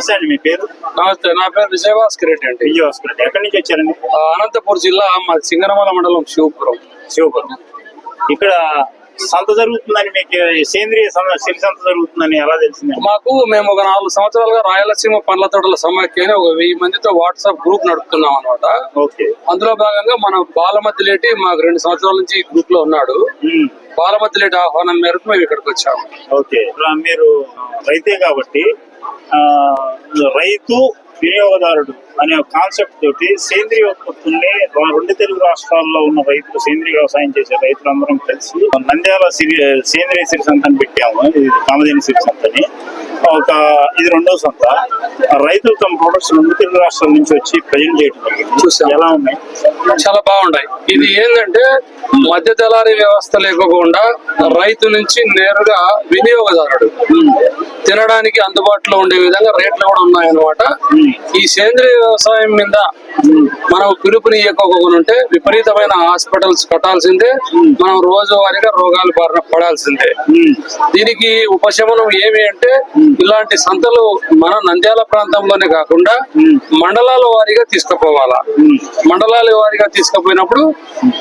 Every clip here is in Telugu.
నమస్తే అండి మీ పేరు? నమస్తే నా పేరు విజయభాస్కర్ రెడ్డి అండి. విజయవాస్కర్ ఎక్కడి నుంచి వచ్చారండి? అనంతపూర్ జిల్లా మా సింగరమల మండలం శివపురం. శివపురం. ఇక్కడ సంత జరుగుతుందని మీకు సేంద్రియ సంత సిరి సంత జరుగుతుందని ఎలా తెలిసింది? మాకు మేము ఒక నాలుగు సంవత్సరాలుగా రాయలసీమ పండ్ల తోటల సమాఖ్య ఒక వెయ్యి మందితో వాట్సాప్ గ్రూప్ నడుపుతున్నాం అనమాట ఓకే. అందులో భాగంగా మన బాలమతి లేటి మాకు రెండు సంవత్సరాల నుంచి ఈ గ్రూప్లో ఉన్నాడు బాలమతి లేటి ఆహ్వానం మేరకు మేము ఇక్కడికి వచ్చాము. ఓకే. మీరు రైతే కాబట్టి రైతు వినియోగదారుడు అనే కాన్సెప్ట్ తోటి సేంద్రియ ఉత్పత్తుల్ని రెండు తెలుగు రాష్ట్రాల్లో ఉన్న రైతులు సేంద్రియ వ్యవసాయం చేసే రైతులందరం కలిసి నంద్యాల సిరి సేంద్రియ సిరి సంతని పెట్టాము. ఇది కామదేని సిరి సంతని ఒక ఇది రెండో సంత. రైతులు తమ ప్రొడక్ట్స్ రెండు తెలుగు రాష్ట్రాల నుంచి వచ్చి ప్రజెంట్ చేయడం. ఎలా ఉన్నాయి? చాలా బాగున్నాయి ఇది ఏంటంటే మధ్య దళారీ వ్యవస్థ లేకుండా రైతు నుంచి నేరుగా వినియోగదారుడు తినడానికి అందుబాటులో ఉండే విధంగా రేట్లు కూడా ఉన్నాయన్నమాట. ఈ సేంద్రియ వ్యవసాయం మీద మనం పిలుపునియకోకుండా ఉంటే విపరీతమైన హాస్పిటల్స్ కట్టాల్సిందే. మనం రోజువారీగా రోగాలు బారిన పడాల్సిందే. దీనికి ఉపశమనం ఏమి అంటే ఇలాంటి సంతలు మన నంద్యాల ప్రాంతంలోనే కాకుండా మండలాల వారీగా తీసుకుపోవాలా. మండలాల వారీగా తీసుకుపోయినప్పుడు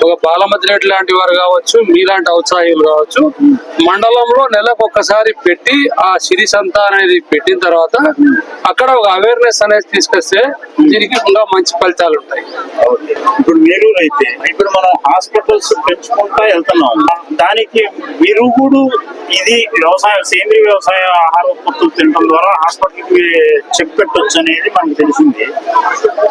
ఒక బాలమతి రెడ్డి లాంటి వారు కావచ్చు మీలాంటి ఔత్సాహికులు కావచ్చు మండలంలో నెలకు ఒక్కసారి పెట్టి ఆ సిరిస అంతా అనేది పెట్టిన తర్వాత అక్కడ ఒక అవేర్నెస్ అనేది తీసుకొస్తే దీనికి ఇంకా మంచి ఫలితాలు ఉంటాయి. ఇప్పుడు మీరు అయితే ఇప్పుడు మనం హాస్పిటల్స్ పెంచుకుంటా వెళ్తున్నాం. దానికి మీరు కూడా ఇది వ్యవసాయం సేంద్రియ వ్యవసాయ ఆహార ఉత్పత్తులు తినడం ద్వారా హాస్పిటల్కి చెక్ పెట్టొచ్చు అనేది మనకు తెలిసింది.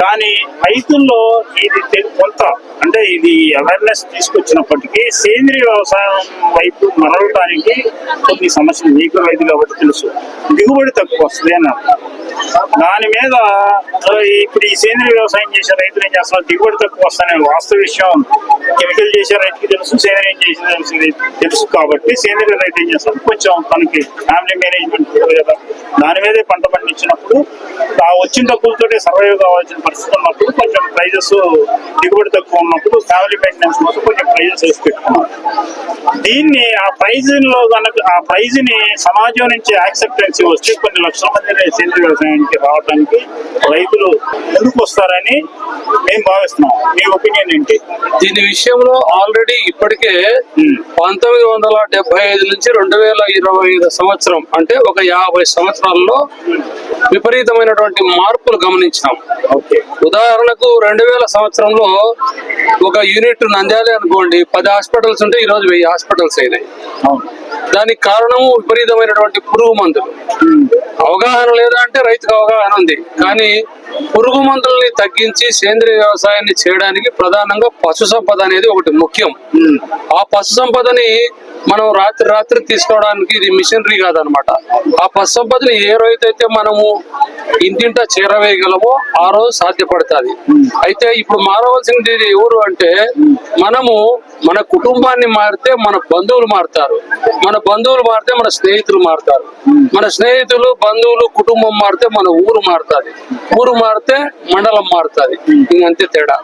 కానీ రైతుల్లో ఇది కొంత అంటే ఇది అవేర్నెస్ తీసుకొచ్చినప్పటికీ సేంద్రియ వ్యవసాయం వైపు మరలటానికి కొన్ని సమస్యలు మీకు రైతు కాబట్టి తెలుసు. దిగుబడి తక్కువ వస్తుంది అని అంటారు. దాని మీద ఇప్పుడు ఈ సేంద్రియ వ్యవసాయం చేసే రైతులు ఏం చేస్తున్నారు? దిగుబడి తక్కువ వస్తానే వాస్తవ విషయం కెమికల్ చేసే రైతుకి తెలుసు సేంద్రియం చేసే రైతుకి తెలుసు. కాబట్టి సేంద్రియ రైతు ఏం చేస్తారు? కొంచెం తనకి ఫ్యామిలీ మేనేజ్మెంట్ కదా దాని మీదే పంట పండించినప్పుడు ఆ వచ్చిన డబ్బులతోటే సర్వైవ్ కావాల్సిన పరిస్థితి ఉన్నప్పుడు కొంచెం ప్రైజెస్ దిగుబడి తక్కువ ఉన్నప్పుడు ఫ్యామిలీ మెయింటెనెన్స్ కోసం కొంచెం ప్రైజెస్ వేసి పెట్టుకున్నారు. దీన్ని ఆ ప్రైజ్లో కనుక ఆ ప్రైజ్ని సమాజం నుంచి యాక్సెప్టెన్సీ వస్తే కొన్ని లక్షల మంది సేంద్రియ వ్యవసాయానికి రావడానికి రైతులు ముందుకు వస్తారని మేము భావిస్తున్నాం. మీ ఒపీనియన్ ఏంటి? దీని విషయంలో ఆల్రెడీ ఇప్పటికే పంతొమ్మిది వందల డెబ్బై ఐదు నుంచి రెండు వేల ఇరవై ఐదు సంవత్సరం అంటే ఒక యాభై సంవత్సరాల్లో విపరీతమైనటువంటి మార్పులు గమనించినాం. ఓకే. ఉదాహరణకు రెండు వేల సంవత్సరంలో ఒక యూనిట్ నంద్యాలి అనుకోండి పది హాస్పిటల్స్ ఉంటే ఈ రోజు వెయ్యి హాస్పిటల్స్ అయినాయి. దానికి కారణం విపరీతమైనటువంటి పురుగు మందులు. అవగాహన లేదా అంటే రైతుకు అవగాహన ఉంది. కానీ పురుగు మందుల్ని తగ్గించి సేంద్రియ వ్యవసాయాన్ని చేయడానికి ప్రధానంగా పశు సంపద అనేది ఒకటి ముఖ్యం. ఆ పశు సంపదని మనం రాత్రి రాత్రి తీసుకోవడానికి ఇది మిషనరీ కాదనమాట. ఆ పశు సంపదని ఏ అయితే మనము ఇంటింటా చేరవేయగలమో ఆ రోజు సాధ్యపడుతుంది. అయితే ఇప్పుడు మారవలసింది ఎవరు అంటే మనము మన కుటుంబాన్ని మారితే మన బంధువులు మారుతారు. మన బంధువులు మారితే మన స్నేహితులు మారుతారు. మన స్నేహితులు బంధువులు కుటుంబం మారితే మన ఊరు మారుతుంది. ఊరు మారితే మండలం మారుతుంది. ఇంకంతే తేడా.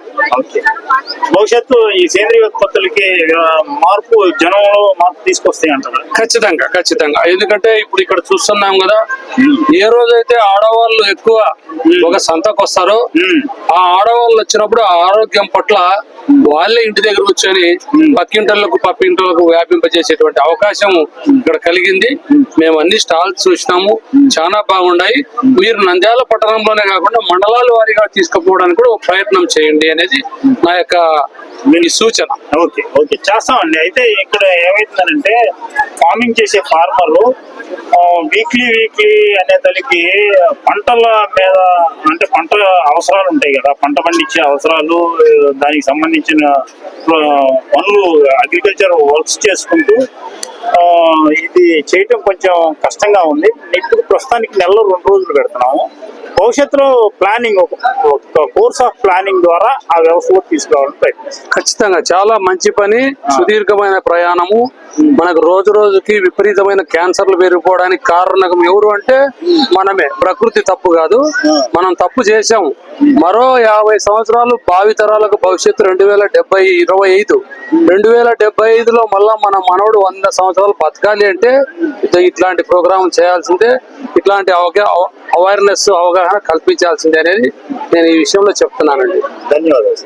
భవిష్యత్తు ఈ సేంద్రియ ఉత్పత్తులకి మార్పు జనంలో మార్పు తీసుకొస్తాయి అంటారు? ఖచ్చితంగా ఖచ్చితంగా. ఎందుకంటే ఇప్పుడు ఇక్కడ చూస్తున్నాం కదా ఏ రోజైతే ఆడవాళ్ళు ఎక్కువ ఒక సంతకు వస్తారో ఆ ఆడవాళ్ళు వచ్చినప్పుడు ఆరోగ్యం పట్ల వాళ్ళే ఇంటి దగ్గర కూర్చొని పక్కింటలకు పక్కింటలకు వ్యాపింపజేసేటువంటి అవకాశం ఇక్కడ కలిగింది. మేము అన్ని స్టాల్స్ చూసినాము. చాలా బాగున్నాయి. మీరు నంద్యాల పట్టణంలోనే కాకుండా మండలాల వారీగా తీసుకుపోవడానికి కూడా ఒక ప్రయత్నం చేయండి అనేది నా యొక్క మీ సూచన. Okay okay. చేస్తామండి. అయితే ఇక్కడ ఏమైతుందంటే ఫార్మింగ్ చేసే ఫార్మర్లు వీక్లీ వీక్లీ అనే తల్లికి పంటల మీద అంటే పంట అవసరాలు ఉంటాయి కదా. పంట పండించే అవసరాలు దానికి సంబంధించిన పనులు అగ్రికల్చర్ వర్క్స్ చేసుకుంటూ ఇది చేయటం కొంచెం కష్టంగా ఉంది. ఇప్పుడు ప్రస్తుతానికి నెలలో రెండు రోజులు పెడుతున్నాము. భవిష్యత్తులో ప్లానింగ్ ఒక కోర్స్ ఆఫ్ ప్లానింగ్ ద్వారా ఆ వ్యవస్థలో తీసుకురావడం ప్రయత్నిస్తాం. ఖచ్చితంగా. చాలా మంచి పని సుదీర్ఘమైన ప్రయాణము మనకు రోజు రోజుకి విపరీతమైన క్యాన్సర్లు పెరిగిపోవడానికి కారణం ఎవరు అంటే మనమే. ప్రకృతి తప్పు కాదు. మనం తప్పు చేసాము మరో యాభై సంవత్సరాలు భావి తరాలకు భవిష్యత్తు రెండు వేల డెబ్బై ఇరవై ఐదు. రెండు వేల డెబ్బై ఐదులో మళ్ళా మన మనవడు వంద సంవత్సరాలు బతకాలి అంటే ఇట్లాంటి ప్రోగ్రాం చేయాల్సిందే. ఇట్లాంటి అవగా అవేర్నెస్ అవగాహన కల్పించాల్సిందే అనేది నేను ఈ విషయంలో చెప్తున్నానండి. ధన్యవాదాలు.